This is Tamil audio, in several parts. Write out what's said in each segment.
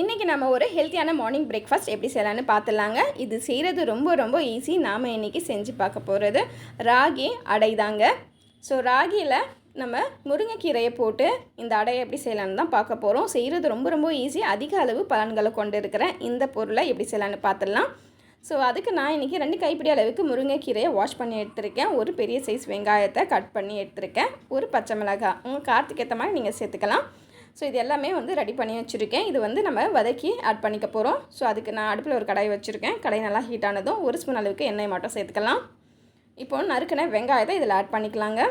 இன்றைக்கி நம்ம ஒரு ஹெல்த்தியான மார்னிங் பிரேக்ஃபாஸ்ட் எப்படி செய்யலான்னு பார்த்துலாங்க இது செய்கிறது ரொம்ப ரொம்ப ஈஸி நாம் இன்றைக்கி செஞ்சு பார்க்க போகிறது ராகி அடை தாங்க ஸோ ராகியில் நம்ம முருங்கைக்கீரையை போட்டு இந்த அடையை எப்படி செய்யலான்னு தான் பார்க்க போகிறோம் செய்கிறது ரொம்ப ரொம்ப ஈஸி அதிக அளவு பலன்களை கொண்டு இருக்கிற இந்த பொருளை எப்படி செய்யலான்னு பார்த்துடலாம். ஸோ அதுக்கு நான் இன்றைக்கி ரெண்டு கைப்பிடி அளவுக்கு முருங்கைக்கீரையை வாஷ் பண்ணி எடுத்திருக்கேன். ஒரு பெரிய சைஸ் வெங்காயத்தை கட் பண்ணி எடுத்திருக்கேன். ஒரு பச்சை மிளகாய். உங்கள் காரத்துக்கு ஏற்ற மாதிரி நீங்கள் சேர்த்துக்கலாம். ஸோ இது எல்லாமே வந்து ரெடி பண்ணி வச்சுருக்கேன். இது வந்து நம்ம வதக்கி ஆட் பண்ணிக்க போகிறோம் ஸோ அதுக்கு நான் அடுப்பில் ஒரு கடாய் வச்சுருக்கேன். கடாய் நல்லா ஹீட் ஆனதும் ஒரு ஸ்பூன் அளவுக்கு எண்ணெய் மட்டும் சேர்த்துக்கலாம். இப்போ நறுக்கின வெங்காயத்தை இதில் ஆட் பண்ணிக்கலாங்க.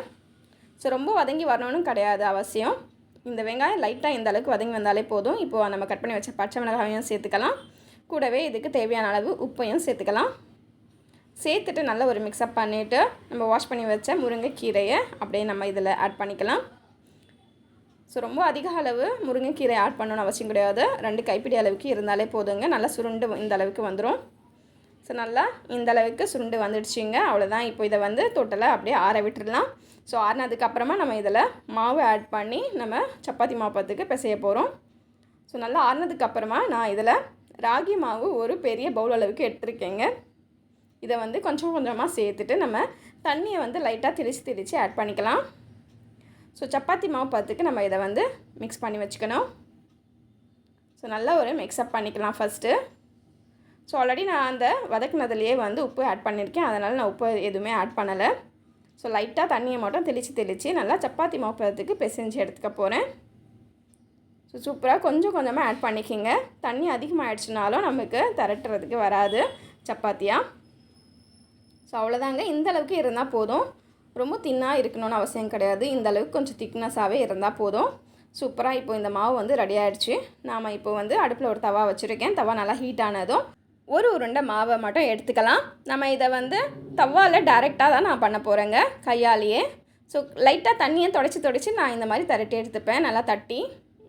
ஸோ ரொம்ப வதங்கி வரணும்னு கிடையாது அவசியம். இந்த வெங்காயம் லைட்டாக இந்த அளவுக்கு வதங்கி வந்தாலே போதும். இப்போது நம்ம கட் பண்ணி வச்ச பச்சை மிளகாயும் சேர்த்துக்கலாம். கூடவே இதுக்கு தேவையான அளவு உப்பையும் சேர்த்துக்கலாம். சேர்த்துட்டு நல்லா ஒரு மிக்ஸ்அப் பண்ணிவிட்டு நம்ம வாஷ் பண்ணி வச்ச முருங்கைக்கீரையை அப்படியே நம்ம இதில் ஆட் பண்ணிக்கலாம். ஸோ ரொம்ப அதிக அளவு முருங்கைக்கீரை ஆட் பண்ணணும்னு அவசியம் கிடையாது. ரெண்டு கைப்பிடி அளவுக்கு இருந்தாலே போதுங்க. நல்லா சுருண்டு இந்த அளவுக்கு வந்துடும் ஸோ நல்லா இந்த அளவுக்கு சுருண்டு வந்துடுச்சுங்க. அவ்வளோதான் இப்போ இதை வந்து தொட்டலை அப்படியே ஆற விட்டுடலாம். ஸோ ஆறினதுக்கப்புறமா நம்ம இதில் மாவு ஆட் பண்ணி நம்ம சப்பாத்தி மாப்பத்துக்கு பிசைய போகிறோம் ஸோ நல்லா ஆறினதுக்கப்புறமா நான் இதில் ராகி மாவு ஒரு பெரிய பவுல் அளவுக்கு எடுத்துருக்கேங்க. இதை வந்து கொஞ்சம் கொஞ்சமாக சேர்த்துட்டு நம்ம தண்ணியை வந்து லைட்டாக திரிச்சு திரித்து ஆட் பண்ணிக்கலாம். ஸோ சப்பாத்தி மாவு பார்த்துக்கு நம்ம இதை வந்து மிக்ஸ் பண்ணி வச்சுக்கணும். ஸோ நல்லா ஒரு மிக்ஸ்அப் பண்ணிக்கலாம் ஃபஸ்ட்டு ஸோ ஆல்ரெடி நான் அந்த வதக்குனதுலேயே வந்து உப்பு ஆட் பண்ணியிருக்கேன் அதனால் நான் உப்பு எதுவுமே ஆட் பண்ணலை. ஸோ லைட்டாக தண்ணியை மட்டும் தெளித்து தெளித்து நல்லா சப்பாத்தி மாவு பதத்துக்கு பிசைஞ்சு எடுத்துக்க போகிறேன் ஸோ சூப்பராக கொஞ்சம் கொஞ்சமாக ஆட் பண்ணிக்கிங்க. தண்ணி அதிகமாகிடுச்சுனாலும் நமக்கு திரட்டுறதுக்கு வராது சப்பாத்தியாக ஸோ அவ்வளோதாங்க இந்த அளவுக்கு இருந்தால் போதும். ரொம்ப தின்னாக இருக்கணும்னு அவசியம் கிடையாது. இந்த அளவுக்கு கொஞ்சம் திக்னஸாகவே இருந்தால் போதும். சூப்பராக இப்போ இந்த மாவு வந்து ரெடி ஆகிடுச்சு நாம் இப்போ வந்து அடுப்பில் ஒரு தவா வச்சுருக்கேன். தவா நல்லா ஹீட் ஆனதும் ஒரு உருண்டை மாவை மட்டும் எடுத்துக்கலாம். நம்ம இதை வந்து தவாவில் டைரெக்டாக தான் நான் பண்ண போகிறேங்க கையாலேயே. ஸோ லைட்டாக தண்ணியை தொடச்சி தொடச்சி நான் இந்த மாதிரி திரட்டி எடுத்துப்பேன். நல்லா தட்டி.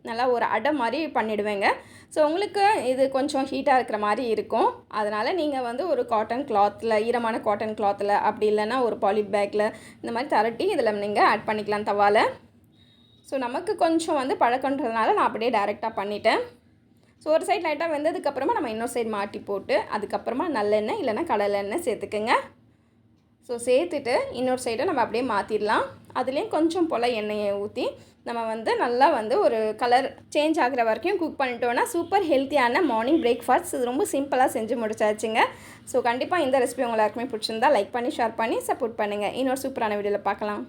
நல்லா ஒரு அடை மாதிரி பண்ணிவிடுவேங்க ஸோ உங்களுக்கு இது கொஞ்சம் ஹீட்டாக இருக்கிற மாதிரி இருக்கும். அதனால் நீங்கள் வந்து ஒரு காட்டன் கிளாத்தில் ஈரமான காட்டன் கிளாத்தில் அப்படி இல்லைன்னா ஒரு பாலி பேக்கில் இந்த மாதிரி தரட்டி இதில் நீங்கள் ஆட் பண்ணிக்கலாம் தவாவில் ஸோ நமக்கு கொஞ்சம் வந்து பழக்கன்றதுனால நான் அப்படியே டேரெக்டாக பண்ணிட்டேன். ஸோ ஒரு சைட் லைட்டாக வெந்ததுக்கப்புறமா நம்ம இன்னொரு சைடு மாட்டி போட்டு அதுக்கப்புறமா நல்லெண்ணெய் இல்லைன்னா கடலை எண்ணெய் சேர்த்துக்குங்க. ஸோ சேர்த்துட்டு இன்னொரு சைடை நம்ம அப்படியே மாற்றிடலாம் அதுலேயும் கொஞ்சம் போல் எண்ணெயை ஊற்றி நம்ம வந்து நல்லா வந்து ஒரு கலர் சேஞ்ச் ஆகிற வரைக்கும் குக் பண்ணிட்டோன்னா சூப்பர் ஹெல்த்தியான மார்னிங் பிரேக்ஃபாஸ்ட் இது ரொம்ப சிம்பிளாக செஞ்சு முடிச்சாச்சுங்க. ஸோ கண்டிப்பாக இந்த ரெசிபி உங்கள் எல்லாருக்குமே பிடிச்சிருந்தா லைக் பண்ணி ஷேர் பண்ணி சப்போர்ட் பண்ணுங்கள் இன்னொரு சூப்பரான வீடியோவில் பார்க்கலாம்.